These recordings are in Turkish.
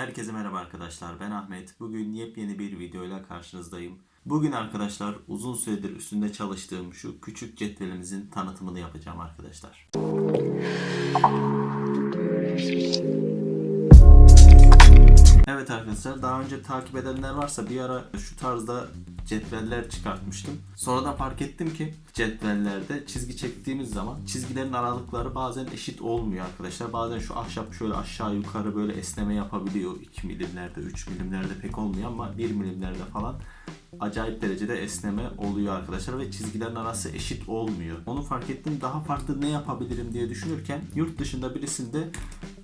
Herkese merhaba arkadaşlar. Ben Ahmet. Bugün yepyeni bir videoyla karşınızdayım. Bugün arkadaşlar uzun süredir üstünde çalıştığım şu küçük cetvelimizin tanıtımını yapacağım arkadaşlar. Evet arkadaşlar daha önce takip edenler varsa bir ara şu tarzda cetveller çıkartmıştım. Sonradan fark ettim ki cetvellerde çizgi çektiğimiz zaman çizgilerin aralıkları bazen eşit olmuyor arkadaşlar. Bazen şu ahşap şöyle aşağı yukarı böyle esneme yapabiliyor. 2 milimlerde 3 milimlerde pek olmuyor ama 1 milimlerde falan acayip derecede esneme oluyor arkadaşlar ve çizgilerin arası eşit olmuyor. Onu fark ettim. Daha farklı ne yapabilirim diye düşünürken yurt dışında birisinde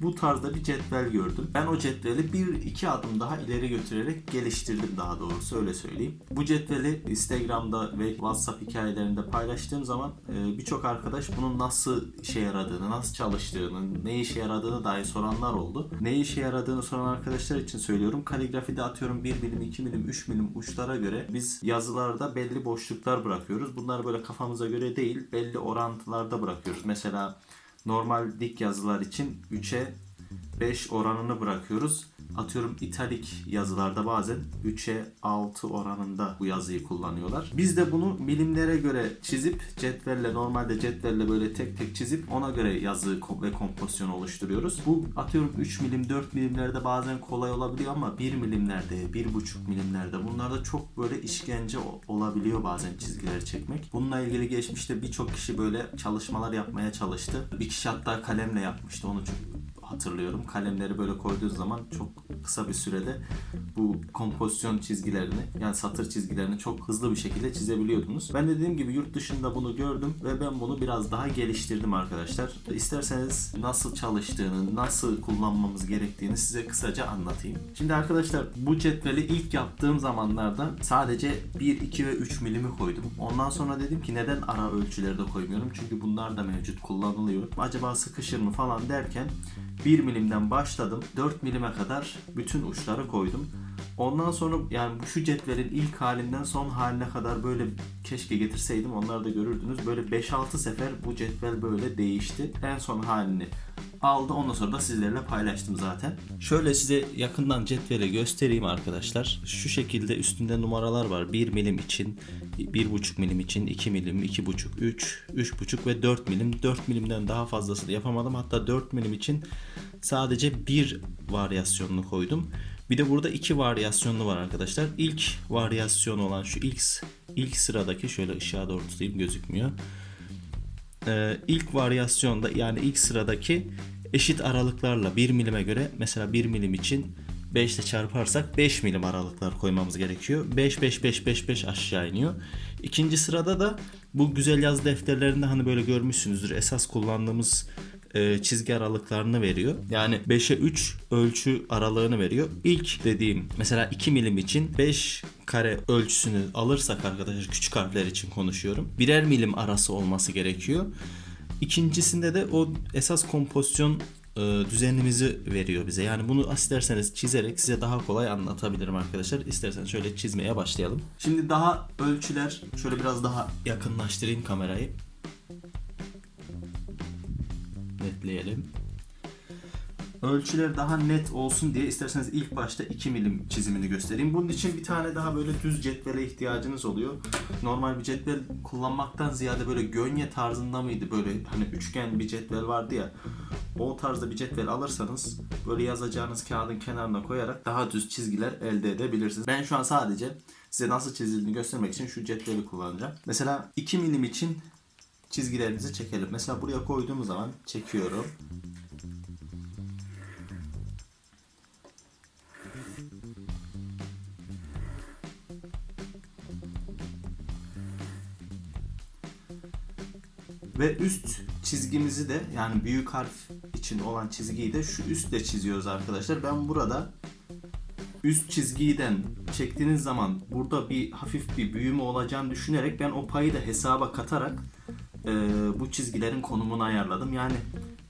bu tarzda bir cetvel gördüm. Ben o cetveli bir iki adım daha ileri götürerek geliştirdim daha doğrusu öyle söyleyeyim. Bu cetveli Instagram'da ve WhatsApp hikayelerinde paylaştığım zaman e, birçok arkadaş bunun nasıl işe yaradığını, nasıl çalıştığını, ne işe yaradığını dair soranlar oldu. Ne işe yaradığını soran arkadaşlar için söylüyorum. Kaligrafide atıyorum 1 milim, 2 milim, 3 milim uçlara göre biz yazılarda belli boşluklar bırakıyoruz. Bunlar böyle kafamıza göre değil, belli orantılarda bırakıyoruz. Mesela normal dik yazılar için 3'e 5 oranını bırakıyoruz. Atıyorum italik yazılarda bazen 3'e 6 oranında bu yazıyı kullanıyorlar. Biz de bunu milimlere göre çizip cetvelle normalde cetvelle böyle tek tek çizip ona göre yazı ve kompozisyon oluşturuyoruz. Bu atıyorum 3 milim 4 milimlerde bazen kolay olabiliyor ama 1 milimlerde 1,5 milimlerde bunlarda çok böyle işkence olabiliyor bazen çizgileri çekmek. Bununla ilgili geçmişte birçok kişi böyle çalışmalar yapmaya çalıştı. Bir kişi hatta kalemle yapmıştı onu çok hatırlıyorum. Kalemleri böyle koyduğu zaman çok kısa bir sürede bu kompozisyon çizgilerini yani satır çizgilerini çok hızlı bir şekilde çizebiliyordunuz. Ben de dediğim gibi yurt dışında bunu gördüm ve ben bunu biraz daha geliştirdim arkadaşlar. İsterseniz nasıl çalıştığını, nasıl kullanmamız gerektiğini size kısaca anlatayım. Şimdi arkadaşlar bu cetveli ilk yaptığım zamanlarda sadece 1, 2 ve 3 milimi koydum. Ondan sonra dedim ki neden ara ölçüleri de koymuyorum? Çünkü bunlar da mevcut kullanılıyor. Acaba sıkışır mı falan derken 1 milimden başladım. 4 milime kadar bütün uçları koydum. Ondan sonra yani şu cetvelin ilk halinden son haline kadar böyle keşke getirseydim onları da görürdünüz. Böyle 5-6 sefer bu cetvel böyle değişti. En son halini aldı. Ondan sonra da sizlerle paylaştım zaten. Şöyle size yakından cetveli göstereyim arkadaşlar. Şu şekilde üstünde numaralar var. 1 milim için, 1,5 milim için, 2 milim, 2,5, 3, 3,5 ve 4 milim. 4 milimden daha fazlasını yapamadım. Hatta 4 milim için sadece bir varyasyonunu koydum. Bir de burada iki varyasyonlu var arkadaşlar. İlk varyasyon olan şu ilk ilk sıradaki şöyle ışığa doğru tutayım gözükmüyor. Ee, ilk varyasyonda yani ilk sıradaki eşit aralıklarla 1 milime göre mesela 1 milim için 5 ile çarparsak 5 milim aralıklar koymamız gerekiyor. 5 5 5 5 5 aşağı iniyor. İkinci sırada da bu güzel yaz defterlerinde hani böyle görmüşsünüzdür. Esas kullandığımız e, çizgi aralıklarını veriyor. Yani 5'e 3 ölçü aralığını veriyor. İlk dediğim mesela 2 milim için 5 kare ölçüsünü alırsak arkadaşlar küçük harfler için konuşuyorum. Birer milim arası olması gerekiyor. İkincisinde de o esas kompozisyon e, düzenimizi veriyor bize. Yani bunu isterseniz çizerek size daha kolay anlatabilirim arkadaşlar. İsterseniz şöyle çizmeye başlayalım. Şimdi daha ölçüler şöyle biraz daha yakınlaştırayım kamerayı. Netleyelim. Ölçüler daha net olsun diye isterseniz ilk başta 2 milim çizimini göstereyim. Bunun için bir tane daha böyle düz cetvele ihtiyacınız oluyor. Normal bir cetvel kullanmaktan ziyade böyle gönye tarzında mıydı? Böyle hani üçgen bir cetvel vardı ya. O tarzda bir cetvel alırsanız böyle yazacağınız kağıdın kenarına koyarak daha düz çizgiler elde edebilirsiniz. Ben şu an sadece size nasıl çizildiğini göstermek için şu cetveli kullanacağım. Mesela 2 milim için çizgilerimizi çekelim. Mesela buraya koyduğumuz zaman çekiyorum. Ve üst çizgimizi de yani büyük harf için olan çizgiyi de şu üstle çiziyoruz arkadaşlar. Ben burada üst çizgiden çektiğiniz zaman burada bir hafif bir büyüme olacağını düşünerek ben o payı da hesaba katarak e, bu çizgilerin konumunu ayarladım. Yani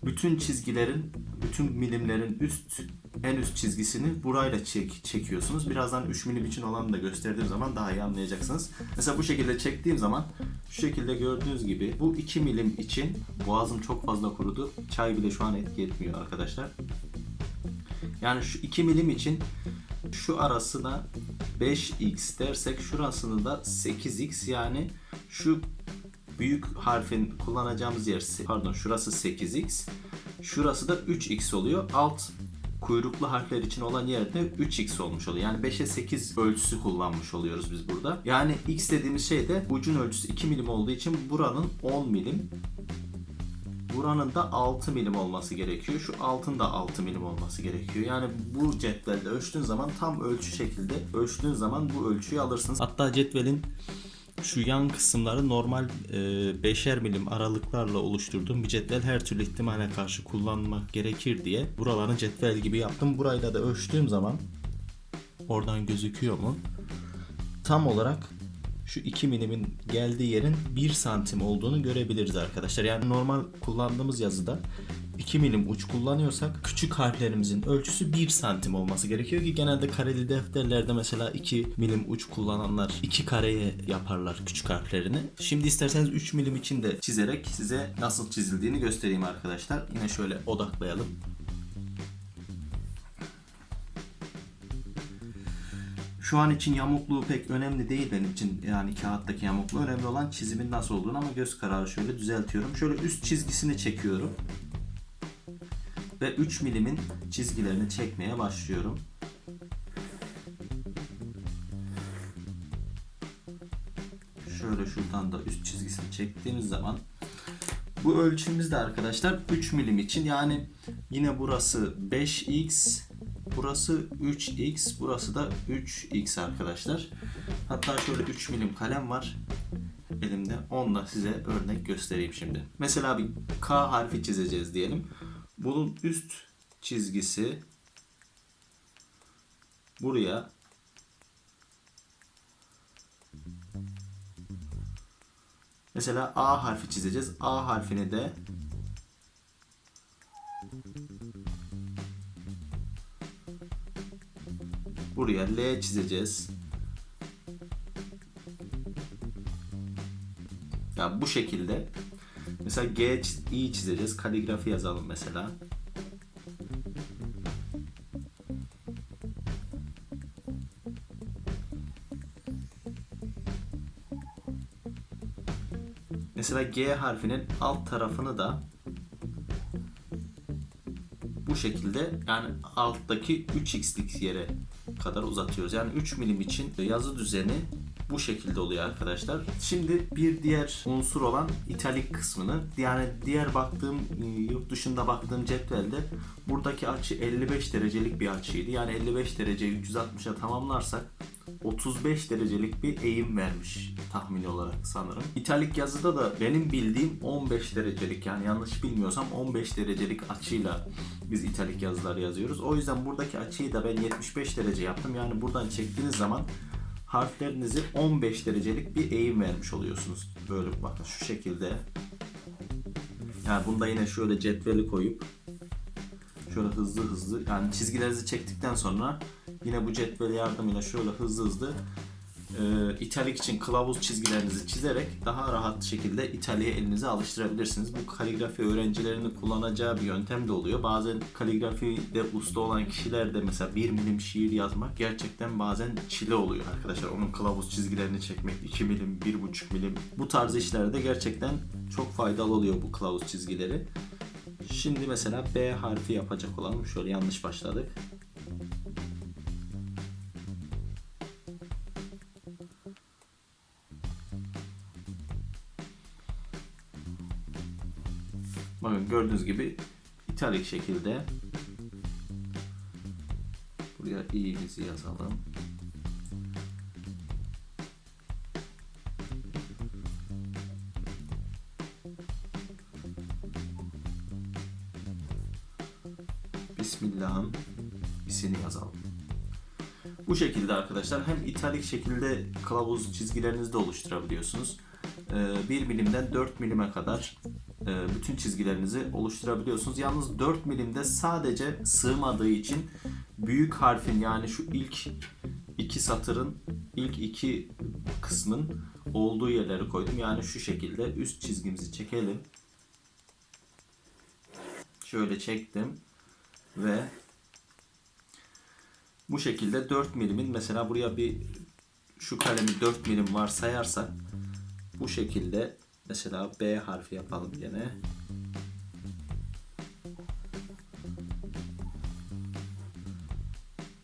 bütün çizgilerin, bütün milimlerin üst en üst çizgisini burayla çek, çekiyorsunuz. Birazdan 3 milim için olanı da gösterdiğim zaman daha iyi anlayacaksınız. Mesela bu şekilde çektiğim zaman şu şekilde gördüğünüz gibi bu 2 milim için boğazım çok fazla kurudu. Çay bile şu an etki etmiyor arkadaşlar. Yani şu 2 milim için şu arasına 5x dersek şurasını da 8x yani şu büyük harfin kullanacağımız yer pardon şurası 8x şurası da 3x oluyor. Alt kuyruklu harfler için olan yerde 3x olmuş oluyor. Yani 5'e 8 ölçüsü kullanmış oluyoruz biz burada. Yani x dediğimiz şey de ucun ölçüsü 2 milim olduğu için buranın 10 milim Buranın da 6 milim olması gerekiyor. Şu altın da 6 milim olması gerekiyor. Yani bu cetvelde ölçtüğün zaman tam ölçü şekilde ölçtüğün zaman bu ölçüyü alırsınız. Hatta cetvelin şu yan kısımları normal e, beşer milim aralıklarla oluşturduğum bir cetvel her türlü ihtimale karşı kullanmak gerekir diye buralarını cetvel gibi yaptım. Burayla da ölçtüğüm zaman oradan gözüküyor mu? Tam olarak şu 2 milimin geldiği yerin 1 santim olduğunu görebiliriz arkadaşlar. Yani normal kullandığımız yazıda 2 milim uç kullanıyorsak küçük harflerimizin ölçüsü 1 santim olması gerekiyor ki genelde kareli defterlerde mesela 2 milim uç kullananlar 2 kareye yaparlar küçük harflerini. Şimdi isterseniz 3 milim için de çizerek size nasıl çizildiğini göstereyim arkadaşlar. Yine şöyle odaklayalım. Şu an için yamukluğu pek önemli değil benim için yani kağıttaki yamukluğu önemli olan çizimin nasıl olduğunu ama göz kararı şöyle düzeltiyorum. Şöyle üst çizgisini çekiyorum. Ve 3 milimin çizgilerini çekmeye başlıyorum. Şöyle şuradan da üst çizgisini çektiğimiz zaman bu ölçümüz de arkadaşlar 3 milim için yani yine burası 5x burası 3x burası da 3x arkadaşlar. Hatta şöyle 3 milim kalem var elimde. Onunla size örnek göstereyim şimdi. Mesela bir K harfi çizeceğiz diyelim. Bunun üst çizgisi buraya Mesela A harfi çizeceğiz. A harfini de buraya L çizeceğiz. Ya bu şekilde. Mesela G, I çizeceğiz. Kaligrafi yazalım mesela. Mesela G harfinin alt tarafını da bu şekilde yani alttaki 3x'lik yere kadar uzatıyoruz. Yani 3 milim için yazı düzeni bu şekilde oluyor arkadaşlar. Şimdi bir diğer unsur olan italik kısmını yani diğer baktığım yurt dışında baktığım cetvelde buradaki açı 55 derecelik bir açıydı. Yani 55 dereceyi 360'a tamamlarsak 35 derecelik bir eğim vermiş tahmini olarak sanırım. İtalik yazıda da benim bildiğim 15 derecelik yani yanlış bilmiyorsam 15 derecelik açıyla biz italik yazılar yazıyoruz. O yüzden buradaki açıyı da ben 75 derece yaptım. Yani buradan çektiğiniz zaman harflerinizi 15 derecelik bir eğim vermiş oluyorsunuz. Böyle bakın şu şekilde. Yani bunda yine şöyle cetveli koyup şöyle hızlı hızlı yani çizgilerinizi çektikten sonra yine bu cetvel yardımıyla şöyle hızlı hızlı e, italik için kılavuz çizgilerinizi çizerek daha rahat şekilde İtalya'ya elinize alıştırabilirsiniz. Bu kaligrafi öğrencilerinin kullanacağı bir yöntem de oluyor. Bazen kaligrafide usta olan kişiler de mesela 1 milim şiir yazmak gerçekten bazen çile oluyor arkadaşlar. Onun kılavuz çizgilerini çekmek 2 milim, 1,5 milim. Bu tarz işlerde gerçekten çok faydalı oluyor bu kılavuz çizgileri. Şimdi mesela B harfi yapacak olalım. Şöyle yanlış başladık. Gördüğünüz gibi italik şekilde buraya i'mizi yazalım. Bismillah'ın isini yazalım. Bu şekilde arkadaşlar hem italik şekilde kılavuz çizgilerinizi de oluşturabiliyorsunuz. 1 milimden 4 milime kadar bütün çizgilerinizi oluşturabiliyorsunuz. Yalnız 4 milimde sadece sığmadığı için büyük harfin yani şu ilk iki satırın ilk iki kısmın olduğu yerleri koydum. Yani şu şekilde üst çizgimizi çekelim. Şöyle çektim ve Bu şekilde 4 milimin mesela buraya bir şu kalemi 4 milim varsayarsak bu şekilde mesela B harfi yapalım gene.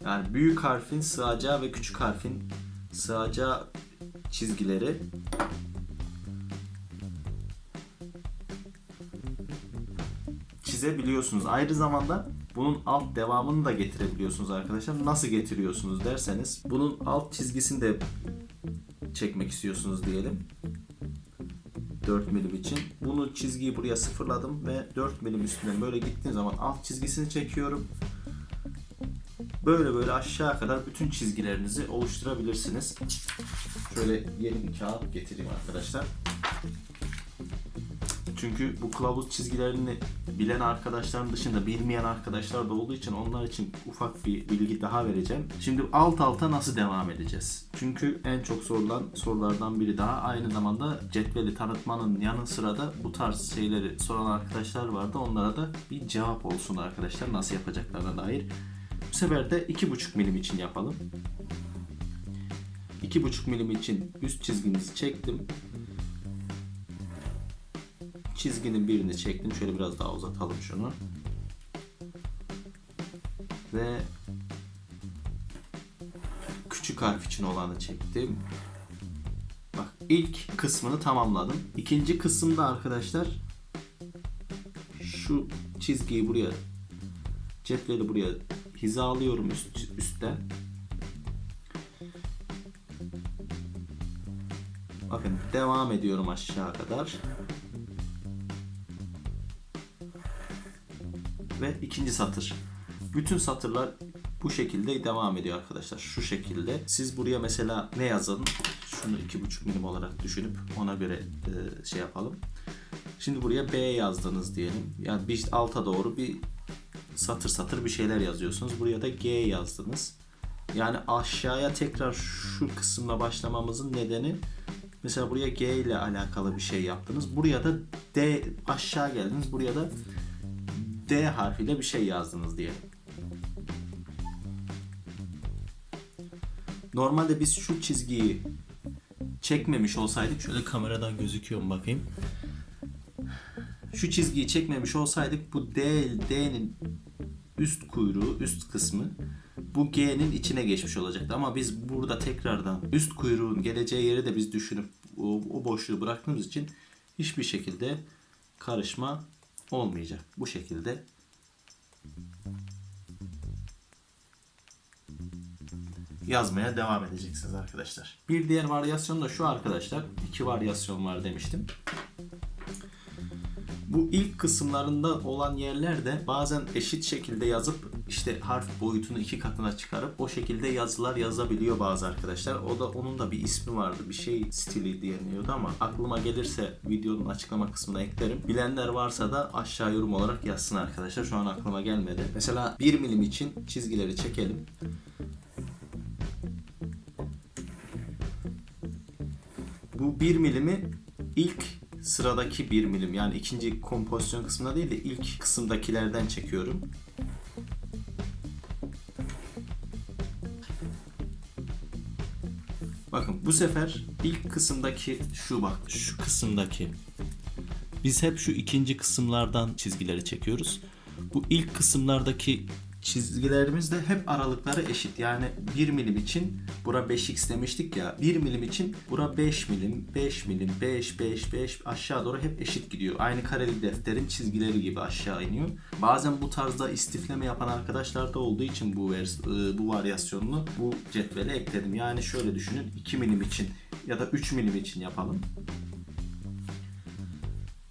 Yani büyük harfin sığacağı ve küçük harfin sığacağı çizgileri çizebiliyorsunuz. Aynı zamanda bunun alt devamını da getirebiliyorsunuz arkadaşlar. Nasıl getiriyorsunuz derseniz bunun alt çizgisini de çekmek istiyorsunuz diyelim. 4 milim için. Bunu çizgiyi buraya sıfırladım ve 4 milim üstünden böyle gittiğim zaman alt çizgisini çekiyorum. Böyle böyle aşağı kadar bütün çizgilerinizi oluşturabilirsiniz. Şöyle yeni bir kağıt getireyim arkadaşlar. Çünkü bu kılavuz çizgilerini bilen arkadaşların dışında bilmeyen arkadaşlar da olduğu için onlar için ufak bir bilgi daha vereceğim. Şimdi alt alta nasıl devam edeceğiz? Çünkü en çok sorulan sorulardan biri daha aynı zamanda cetveli tanıtmanın yanı sıra da bu tarz şeyleri soran arkadaşlar vardı. Onlara da bir cevap olsun arkadaşlar nasıl yapacaklarına dair. Bu sefer de 2,5 milim için yapalım. 2,5 milim için üst çizgimizi çektim çizginin birini çektim. Şöyle biraz daha uzatalım şunu. Ve küçük harf için olanı çektim. Bak ilk kısmını tamamladım. İkinci kısımda arkadaşlar şu çizgiyi buraya cetveli buraya hizalıyorum üst, üstten. Bakın devam ediyorum aşağı kadar. Ve ikinci satır. Bütün satırlar bu şekilde devam ediyor arkadaşlar. Şu şekilde. Siz buraya mesela ne yazın? Şunu 2,5 milim olarak düşünüp ona göre e, şey yapalım. Şimdi buraya B yazdınız diyelim. Yani bir alta doğru bir satır satır bir şeyler yazıyorsunuz. Buraya da G yazdınız. Yani aşağıya tekrar şu kısımla başlamamızın nedeni mesela buraya G ile alakalı bir şey yaptınız. Buraya da D aşağı geldiniz. Buraya da D harfiyle bir şey yazdınız diye. Normalde biz şu çizgiyi çekmemiş olsaydık şöyle kameradan gözüküyor mu bakayım. Şu çizgiyi çekmemiş olsaydık bu D D'nin üst kuyruğu, üst kısmı bu G'nin içine geçmiş olacaktı. Ama biz burada tekrardan üst kuyruğun geleceği yeri de biz düşünüp o, o boşluğu bıraktığımız için hiçbir şekilde karışma olmayacak. Bu şekilde yazmaya devam edeceksiniz arkadaşlar. Bir diğer varyasyon da şu arkadaşlar. İki varyasyon var demiştim. Bu ilk kısımlarında olan yerlerde bazen eşit şekilde yazıp işte harf boyutunu iki katına çıkarıp o şekilde yazılar yazabiliyor bazı arkadaşlar. O da onun da bir ismi vardı. Bir şey stili diyeniyordu ama aklıma gelirse videonun açıklama kısmına eklerim. Bilenler varsa da aşağı yorum olarak yazsın arkadaşlar. Şu an aklıma gelmedi. Mesela 1 milim için çizgileri çekelim. Bu 1 milimi ilk sıradaki 1 milim yani ikinci kompozisyon kısmında değil de ilk kısımdakilerden çekiyorum. Bakın bu sefer ilk kısımdaki şu bak şu kısımdaki biz hep şu ikinci kısımlardan çizgileri çekiyoruz. Bu ilk kısımlardaki çizgilerimiz de hep aralıkları eşit. Yani 1 milim için bura 5x demiştik ya. 1 milim için bura 5 milim, 5 milim, 5, 5, 5 aşağı doğru hep eşit gidiyor. Aynı kareli defterin çizgileri gibi aşağı iniyor. Bazen bu tarzda istifleme yapan arkadaşlar da olduğu için bu vers e, bu varyasyonunu bu cetvele ekledim. Yani şöyle düşünün 2 milim için ya da 3 milim için yapalım.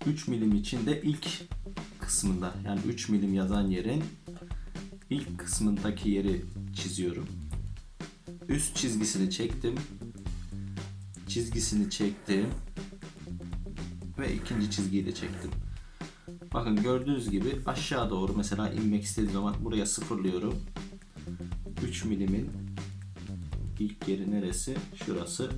3 milim için de ilk kısmında yani 3 milim yazan yerin ilk kısmındaki yeri çiziyorum. Üst çizgisini çektim. Çizgisini çektim. Ve ikinci çizgiyi de çektim. Bakın gördüğünüz gibi aşağı doğru mesela inmek istediğim zaman buraya sıfırlıyorum. 3 milimin ilk yeri neresi? Şurası.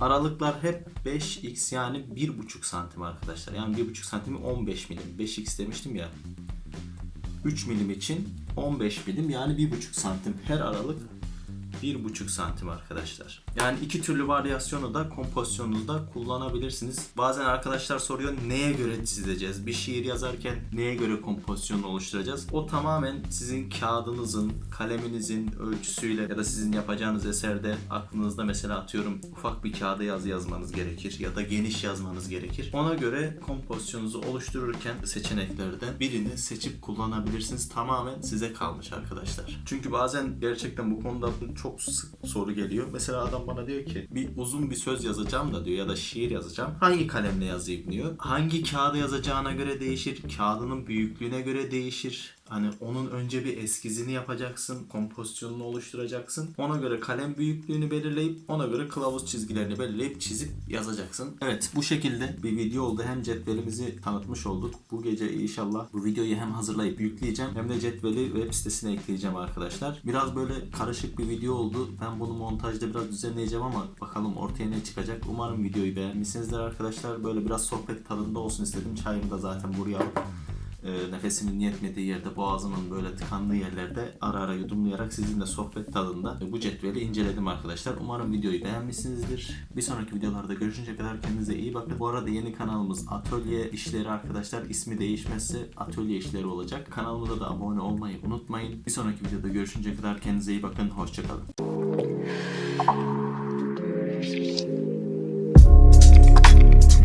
Aralıklar hep 5x yani 1,5 santim arkadaşlar. Yani 1,5 santimi 15 milim. 5x demiştim ya. 3 milim için 15 milim yani 1,5 santim her aralık 1,5 santim arkadaşlar. Yani iki türlü varyasyonu da kompozisyonunuzda kullanabilirsiniz. Bazen arkadaşlar soruyor neye göre çizeceğiz? Bir şiir yazarken neye göre kompozisyonu oluşturacağız? O tamamen sizin kağıdınızın, kaleminizin ölçüsüyle ya da sizin yapacağınız eserde aklınızda mesela atıyorum ufak bir kağıda yazı yazmanız gerekir ya da geniş yazmanız gerekir. Ona göre kompozisyonunuzu oluştururken seçeneklerden birini seçip kullanabilirsiniz. Tamamen size kalmış arkadaşlar. Çünkü bazen gerçekten bu konuda çok sık soru geliyor. Mesela adam bana diyor ki bir uzun bir söz yazacağım da diyor ya da şiir yazacağım. Hangi kalemle yazayım diyor. Hangi kağıda yazacağına göre değişir. Kağıdının büyüklüğüne göre değişir. Hani onun önce bir eskizini yapacaksın, kompozisyonunu oluşturacaksın. Ona göre kalem büyüklüğünü belirleyip ona göre kılavuz çizgilerini belirleyip çizip yazacaksın. Evet bu şekilde bir video oldu. Hem cetvelimizi tanıtmış olduk. Bu gece inşallah bu videoyu hem hazırlayıp yükleyeceğim hem de cetveli web sitesine ekleyeceğim arkadaşlar. Biraz böyle karışık bir video oldu. Ben bunu montajda biraz düzenleyeceğim ama bakalım ortaya ne çıkacak. Umarım videoyu beğenmişsinizdir arkadaşlar. Böyle biraz sohbet tadında olsun istedim. Çayımı da zaten buraya alıp e, nefesimin yetmediği yerde, boğazımın böyle tıkandığı yerlerde ara ara yudumlayarak sizinle sohbet tadında e, bu cetveli inceledim arkadaşlar. Umarım videoyu beğenmişsinizdir. Bir sonraki videolarda görüşünceye kadar kendinize iyi bakın. Bu arada yeni kanalımız Atölye İşleri arkadaşlar. ismi değişmezse Atölye İşleri olacak. Kanalımıza da abone olmayı unutmayın. Bir sonraki videoda görüşünceye kadar kendinize iyi bakın. Hoşçakalın.